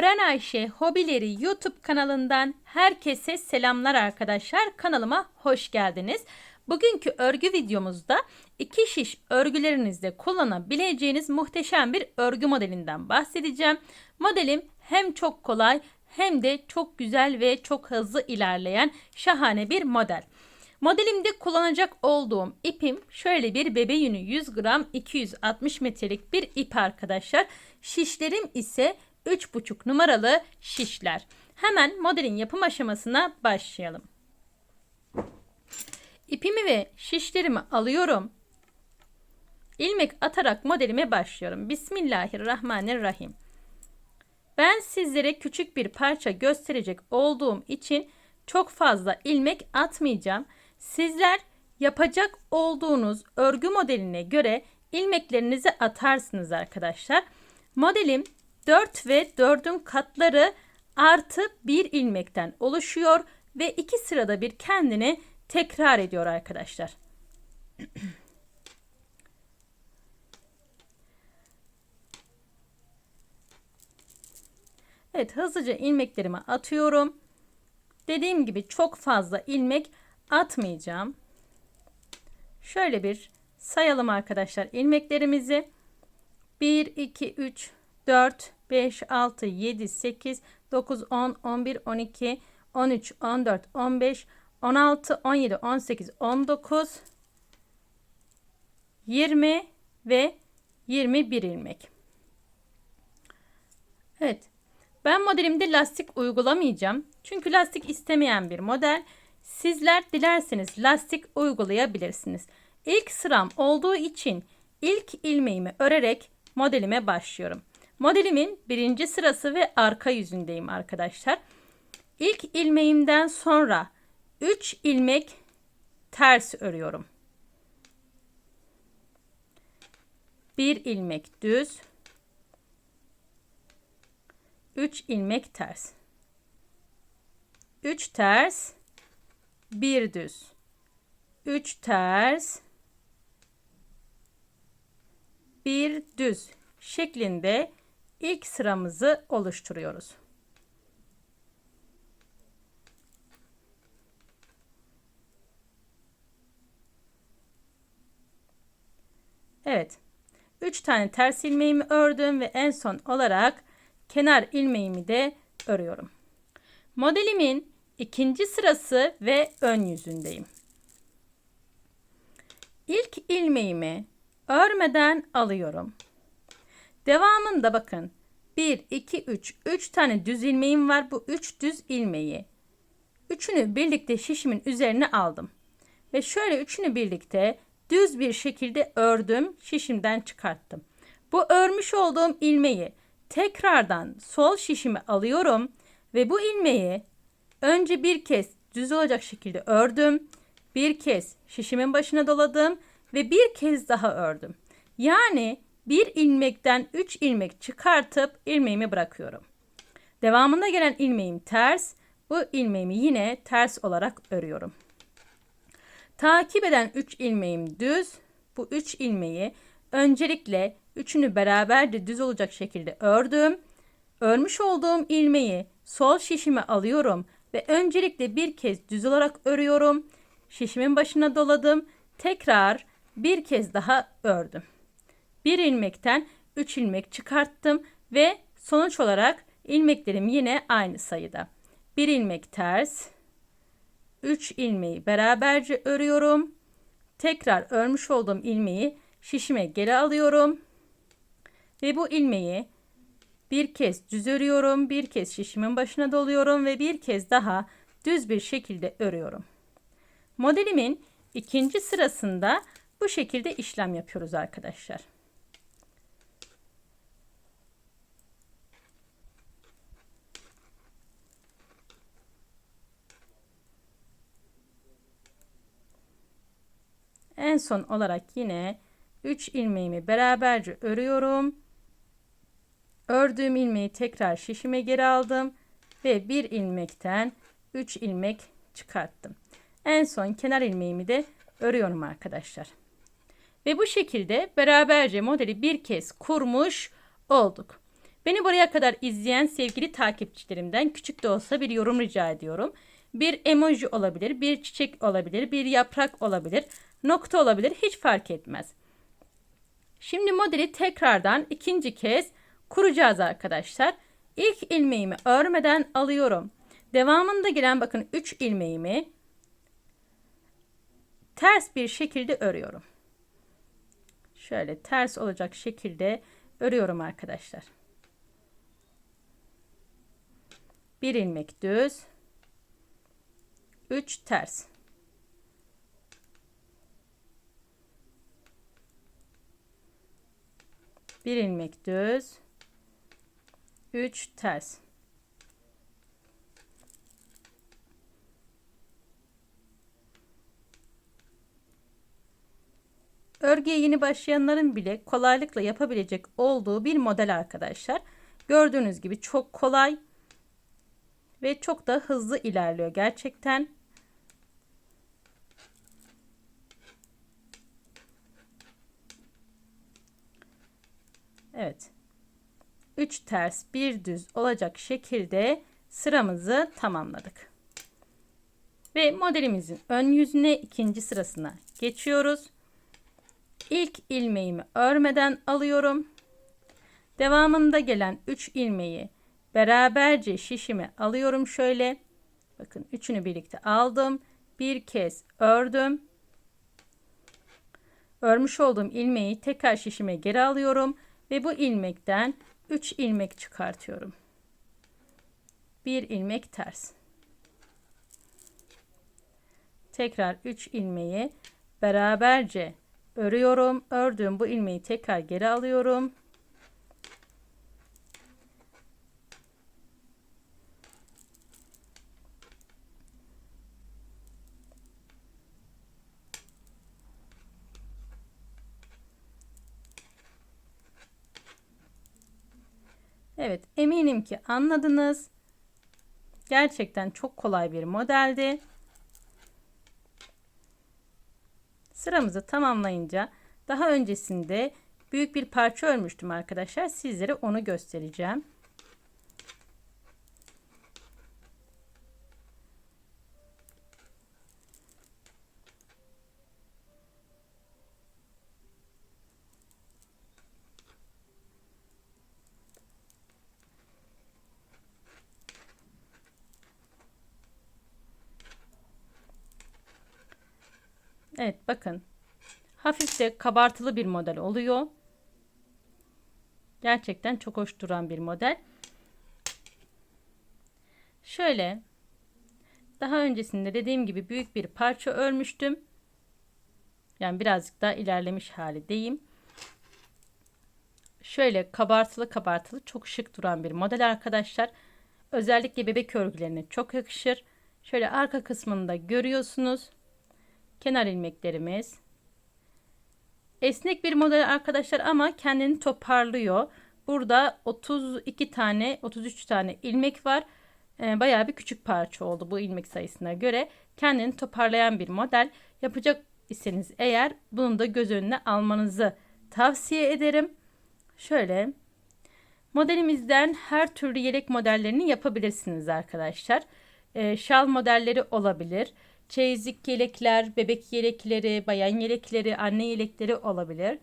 Öğren Ayşe Hobileri YouTube kanalından herkese selamlar arkadaşlar. Kanalıma hoş geldiniz. Bugünkü örgü videomuzda iki şiş örgülerinizde kullanabileceğiniz muhteşem bir örgü modelinden bahsedeceğim. Modelim hem çok kolay hem de çok güzel ve çok hızlı ilerleyen şahane bir model. Modelimde kullanacak olduğum ipim şöyle bir bebe yünü 100 gram 260 metrelik bir ip arkadaşlar. Şişlerim ise 3,5 numaralı şişler. Hemen modelin yapım aşamasına başlayalım. İpimi ve şişlerimi alıyorum. İlmek atarak modelime başlıyorum. Bismillahirrahmanirrahim. Ben sizlere küçük bir parça gösterecek olduğum için çok fazla ilmek atmayacağım. Sizler yapacak olduğunuz örgü modeline göre ilmeklerinizi atarsınız arkadaşlar. Modelim 4 ve 4'ün katları artı 1 ilmekten oluşuyor ve iki sırada bir kendini tekrar ediyor arkadaşlar. Evet hızlıca ilmeklerimi atıyorum. Dediğim gibi çok fazla ilmek atmayacağım. Şöyle bir sayalım arkadaşlar ilmeklerimizi. 1, 2, 3, 4, 5, 6, 7, 8, 9, 10, 11, 12, 13, 14, 15, 16, 17, 18, 19, 20 ve 21 ilmek. Evet. Ben modelimde lastik uygulamayacağım. Çünkü lastik istemeyen bir model. Sizler dilerseniz lastik uygulayabilirsiniz. İlk sıram olduğu için ilk ilmeğimi örerek modelime başlıyorum. Modelimin birinci sırası ve arka yüzündeyim arkadaşlar. İlk ilmeğimden sonra 3 ilmek ters örüyorum. Bir ilmek düz. 3 ilmek ters. 3 ters. 1 düz. 3 ters. 1 düz şeklinde ilk sıramızı oluşturuyoruz. Evet. 3 tane ters ilmeğimi ördüm ve en son olarak kenar ilmeğimi de örüyorum. Modelimin ikinci sırası ve ön yüzündeyim. İlk ilmeğimi örmeden alıyorum. Devamında bakın 1, 2, 3, 3 tane düz ilmeğim var. Bu 3 düz ilmeği. Üçünü birlikte şişimin üzerine aldım. Ve şöyle üçünü birlikte düz bir şekilde ördüm. Şişimden çıkarttım. Bu örmüş olduğum ilmeği tekrardan sol şişime alıyorum. Ve bu ilmeği önce bir kez düz olacak şekilde ördüm. Bir kez şişimin başına doladım ve bir kez daha ördüm. Yani bir ilmekten 3 ilmek çıkartıp ilmeğimi bırakıyorum. Devamında gelen ilmeğim ters. Bu ilmeğimi yine ters olarak örüyorum. Takip eden 3 ilmeğim düz. Bu 3 ilmeği öncelikle üçünü beraberce düz olacak şekilde ördüm. Örmüş olduğum ilmeği sol şişime alıyorum ve öncelikle bir kez düz olarak örüyorum. Şişimin başına doladım. Tekrar bir kez daha ördüm. Bir ilmekten 3 ilmek çıkarttım ve sonuç olarak ilmeklerim yine aynı sayıda. Bir ilmek ters, 3 ilmeği beraberce örüyorum. Tekrar örmüş olduğum ilmeği şişime geri alıyorum. Ve bu ilmeği bir kez düz örüyorum, bir kez şişimin başına doluyorum ve bir kez daha düz bir şekilde örüyorum. Modelimin ikinci sırasında bu şekilde işlem yapıyoruz arkadaşlar. En son olarak yine 3 ilmeğimi beraberce örüyorum. Ördüğüm ilmeği tekrar şişime geri aldım ve bir ilmekten 3 ilmek çıkarttım. En son kenar ilmeğimi de örüyorum arkadaşlar. Ve bu şekilde beraberce modeli bir kez kurmuş olduk. Beni buraya kadar izleyen sevgili takipçilerimden küçük de olsa bir yorum rica ediyorum. Bir emoji olabilir, bir çiçek olabilir, bir yaprak olabilir, nokta olabilir hiç fark etmez. Şimdi modeli tekrardan ikinci kez kuracağız arkadaşlar. İlk ilmeğimi örmeden alıyorum. Devamında gelen bakın 3 ilmeğimi ters bir şekilde örüyorum. Şöyle ters olacak şekilde örüyorum arkadaşlar. Bir ilmek düz. 3 ters. Bir ilmek düz. 3 ters. Örgüye yeni başlayanların bile kolaylıkla yapabilecek olduğu bir model arkadaşlar. Gördüğünüz gibi çok kolay ve çok da hızlı ilerliyor gerçekten. Evet. 3 ters, bir düz olacak şekilde sıramızı tamamladık. Ve modelimizin ön yüzüne ikinci sırasına geçiyoruz. İlk ilmeğimi örmeden alıyorum. Devamında gelen 3 ilmeği beraberce şişime alıyorum şöyle. Bakın üçünü birlikte aldım. Bir kez ördüm. Örmüş olduğum ilmeği tekrar şişime geri alıyorum ve bu ilmekten 3 ilmek çıkartıyorum. Bir ilmek ters. Tekrar 3 ilmeği beraberce örüyorum. Ördüğüm bu ilmeği tekrar geri alıyorum. Evet eminim ki anladınız. Gerçekten çok kolay bir modeldi. Sıramızı tamamlayınca daha öncesinde büyük bir parça örmüştüm arkadaşlar. Sizlere onu göstereceğim. Evet bakın. Hafif de kabartılı bir model oluyor. Gerçekten çok hoş duran bir model. Şöyle daha öncesinde dediğim gibi büyük bir parça örmüştüm. Yani birazcık daha ilerlemiş hali diyeyim. Şöyle kabartılı kabartılı çok şık duran bir model arkadaşlar. Özellikle bebek örgülerine çok yakışır. Şöyle arka kısmında görüyorsunuz kenar ilmeklerimiz. Esnek bir model arkadaşlar ama kendini toparlıyor. Burada 32 tane 33 tane ilmek var. Ee, bayağı bir küçük parça oldu bu ilmek sayısına göre. Kendini toparlayan bir model. Yapacak iseniz eğer bunu da göz önüne almanızı tavsiye ederim. Şöyle modelimizden her türlü yelek modellerini yapabilirsiniz arkadaşlar. Ee, şal modelleri olabilir çeyizlik yelekler, bebek yelekleri, bayan yelekleri, anne yelekleri olabilir.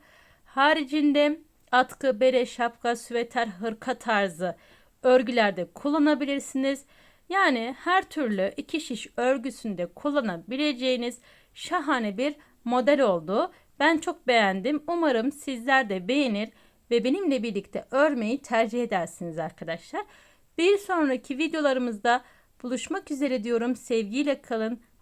Haricinde atkı, bere, şapka, süveter, hırka tarzı örgülerde kullanabilirsiniz. Yani her türlü iki şiş örgüsünde kullanabileceğiniz şahane bir model oldu. Ben çok beğendim. Umarım sizler de beğenir ve benimle birlikte örmeyi tercih edersiniz arkadaşlar. Bir sonraki videolarımızda buluşmak üzere diyorum. Sevgiyle kalın.